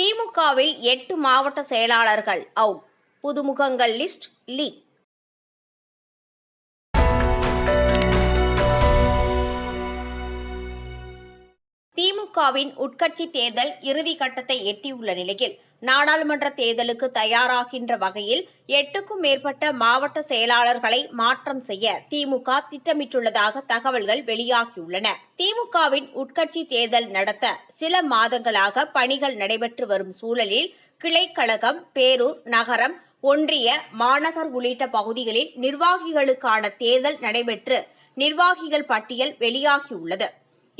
திமுகவில் எட்டு மாவட்ட செயலாளர்கள் அவுட். புதுமுகங்கள் list league. திமுகவின் உட்கட்சி தேர்தல் இறுதி கட்டத்தை எட்டியுள்ள நிலையில் நாடாளுமன்ற தேர்தலுக்கு தயாராகின்ற வகையில் எட்டுக்கும் மேற்பட்ட மாவட்ட செயலாளர்களை மாற்றம் செய்ய திமுக திட்டமிட்டுள்ளதாக தகவல்கள் வெளியாகியுள்ளன. திமுகவின் உட்கட்சி தேர்தல் நடத்த சில மாதங்களாக பணிகள் நடைபெற்று வரும் சூழலில் கிளைக்கழகம் பேரூர் நகரம் ஒன்றிய மாநகர் உள்ளிட்ட பகுதிகளில் நிர்வாகிகளுக்கான தேர்தல் நடைபெற்று நிர்வாகிகள் பட்டியல் வெளியாகியுள்ளது.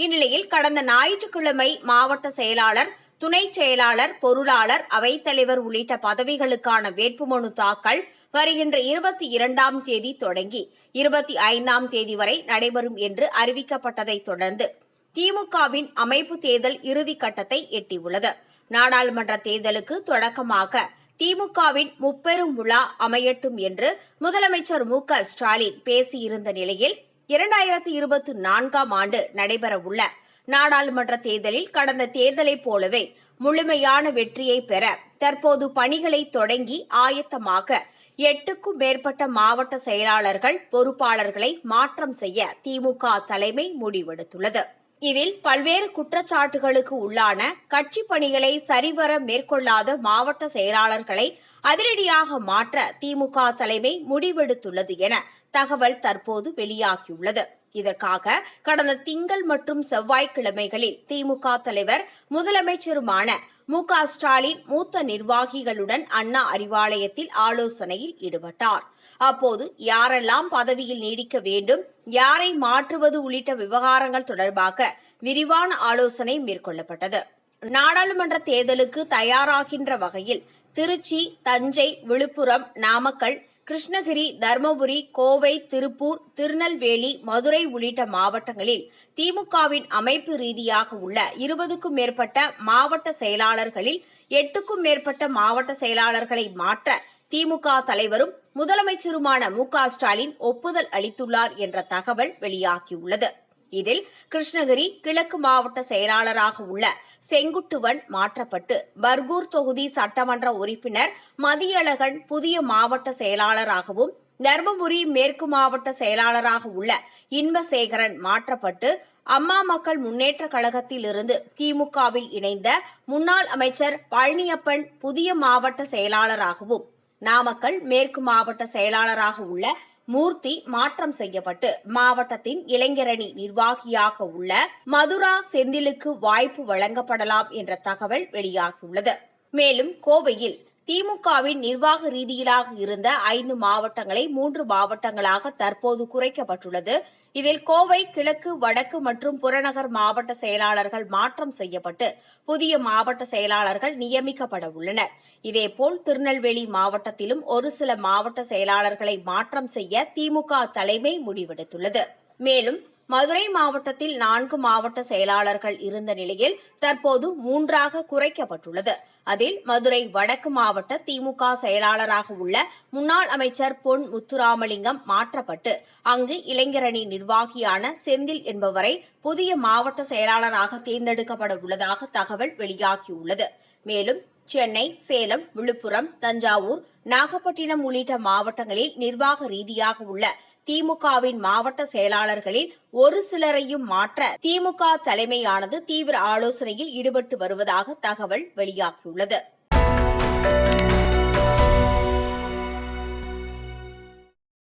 இந்நிலையில் கடந்த ஞாயிற்றுக்கிழமை மாவட்ட செயலாளர் துணை செயலாளர் பொருளாளர் அவைத்தலைவர் உள்ளிட்ட பதவிகளுக்கான வேட்புமனு தாக்கல் வருகின்ற இருபத்தி இரண்டாம் தேதி தொடங்கி இருபத்தி ஐந்தாம் தேதி வரை நடைபெறும் என்று அறிவிக்கப்பட்டதைத் தொடர்ந்து திமுகவின் அமைப்பு தேர்தல் இறுதி கட்டத்தை எட்டியுள்ளது. நாடாளுமன்ற தேர்தலுக்கு தொடக்கமாக திமுகவின் முப்பெரும் விழா அமையட்டும் என்று முதலமைச்சர் மு க ஸ்டாலின் பேசியிருந்த நிலையில் இரண்டாயிரத்தி இருபத்தி நான்காம் ஆண்டு நடைபெறவுள்ள நாடாளுமன்ற தேர்தலில் கடந்த தேர்தலைப் போலவே முழுமையான வெற்றியை பெற தற்போது பணிகளை தொடங்கி ஆயத்தமாக எட்டுக்கும் மேற்பட்ட மாவட்ட செயலாளர்கள் பொறுப்பாளர்களை மாற்றம் செய்ய திமுக தலைமை முடிவெடுத்துள்ளது. இதில் பல்வேறு குற்றச்சாட்டுகளுக்கு உள்ளான கட்சி பணிகளை சரிவர மேற்கொள்ளாத மாவட்ட செயலாளர்களை அதிரடியாக மாற்ற திமுக தலைமை முடிவெடுத்துள்ளது என தகவல் தற்போது வெளியாகியுள்ளது. இதற்காக கடந்த திங்கள் மற்றும் செவ்வாய்க்கிழமைகளில் திமுக தலைவர் முதலமைச்சருமான மு க ஸ்டாலின் மூத்த நிர்வாகிகளுடன் அண்ணா அறிவாலயத்தில் ஆலோசனையில் ஈடுபட்டார். அப்போது யாரெல்லாம் பதவியில் நீடிக்க வேண்டும் யாரை மாற்றுவது உள்ளிட்ட விவகாரங்கள் தொடர்பாக விரிவான ஆலோசனை மேற்கொள்ளப்பட்டது. நாடாளுமன்ற தேர்தலுக்கு தயாராகின்ற வகையில் திருச்சி தஞ்சை விழுப்புரம் நாமக்கல் கிருஷ்ணகிரி தருமபுரி கோவை திருப்பூர் திருநெல்வேலி மதுரை உள்ளிட்ட மாவட்டங்களில் திமுகவின் அமைப்பு ரீதியாக உள்ள இருபதுக்கும் மேற்பட்ட மாவட்ட செயலாளர்களில் எட்டுக்கும் மேற்பட்ட மாவட்ட செயலாளர்களை மாற்ற திமுக தலைவரும் முதலமைச்சருமான மு க ஸ்டாலின் ஒப்புதல் அளித்துள்ளார் என்ற தகவல் வெளியாகியுள்ளது. இதில் கிருஷ்ணகிரி கிழக்கு மாவட்ட செயலாளராக உள்ள செங்குட்டுவன் மாற்றப்பட்டு பர்கூர் தொகுதி சட்டமன்ற உறுப்பினர் மதியழகன் புதிய மாவட்ட செயலாளராகவும் தர்மபுரி மேற்கு மாவட்ட செயலாளராக உள்ள இன்பசேகரன் மாற்றப்பட்டு அம்மா மக்கள் முன்னேற்ற கழகத்தில் இருந்து திமுகவில் இணைந்த முன்னாள் அமைச்சர் பழனியப்பன் புதிய மாவட்ட செயலாளராகவும் நாமக்கல் மேற்கு மாவட்ட செயலாளராக உள்ள மூர்த்தி மாற்றம் செய்யப்பட்டு மாவட்டத்தின் இளைஞரணி நிர்வாகியாக உள்ள மதுரா செந்திலுக்கு வாய்ப்பு வழங்கப்படலாம் என்ற தகவல் வெளியாகியுள்ளது. மேலும் கோவையில் திமுகவின் நிர்வாக ரீதியிலாக இருந்த ஐந்து மாவட்டங்களை மூன்று மாவட்டங்களாக தற்போது குறைக்கப்பட்டுள்ளது. இதில் கோவை கிழக்கு வடக்கு மற்றும் புறநகர் மாவட்ட செயலாளர்கள் மாற்றம் செய்யப்பட்டு புதிய மாவட்ட செயலாளர்கள் நியமிக்கப்பட உள்ளனர். இதேபோல் திருநெல்வேலி மாவட்டத்திலும் ஒரு சில மாவட்ட செயலாளர்களை மாற்றம் செய்ய திமுக தலைமை முடிவெடுத்துள்ளது. மேலும் மதுரை மாவட்டத்தில் நான்கு மாவட்ட செயலாளர்கள் இருந்த நிலையில் தற்போது மூன்றாக குறைக்கப்பட்டுள்ளது. அதில் மதுரை வடக்கு மாவட்ட திமுக செயலாளராக உள்ள முன்னாள் அமைச்சர் பொன் முத்துராமலிங்கம் மாற்றப்பட்டு அங்கு இளைஞரணி நிர்வாகியான செந்தில் என்பவரை புதிய மாவட்ட செயலாளராக தேர்ந்தெடுக்கப்பட உள்ளதாக தகவல் வெளியாகியுள்ளது. மேலும் சென்னை சேலம் விழுப்புரம் தஞ்சாவூர் நாகப்பட்டினம் உள்ளிட்ட மாவட்டங்களில் நிர்வாக ரீதியாக உள்ள திமுகவின் மாவட்ட செயலாளர்களில் ஒரு சிலரையும் மாற்ற திமுக தலைமையானது தீவிர ஆலோசனையில் ஈடுபட்டு வருவதாக தகவல் வெளியாகியுள்ளது. தெரிவித்துள்ளது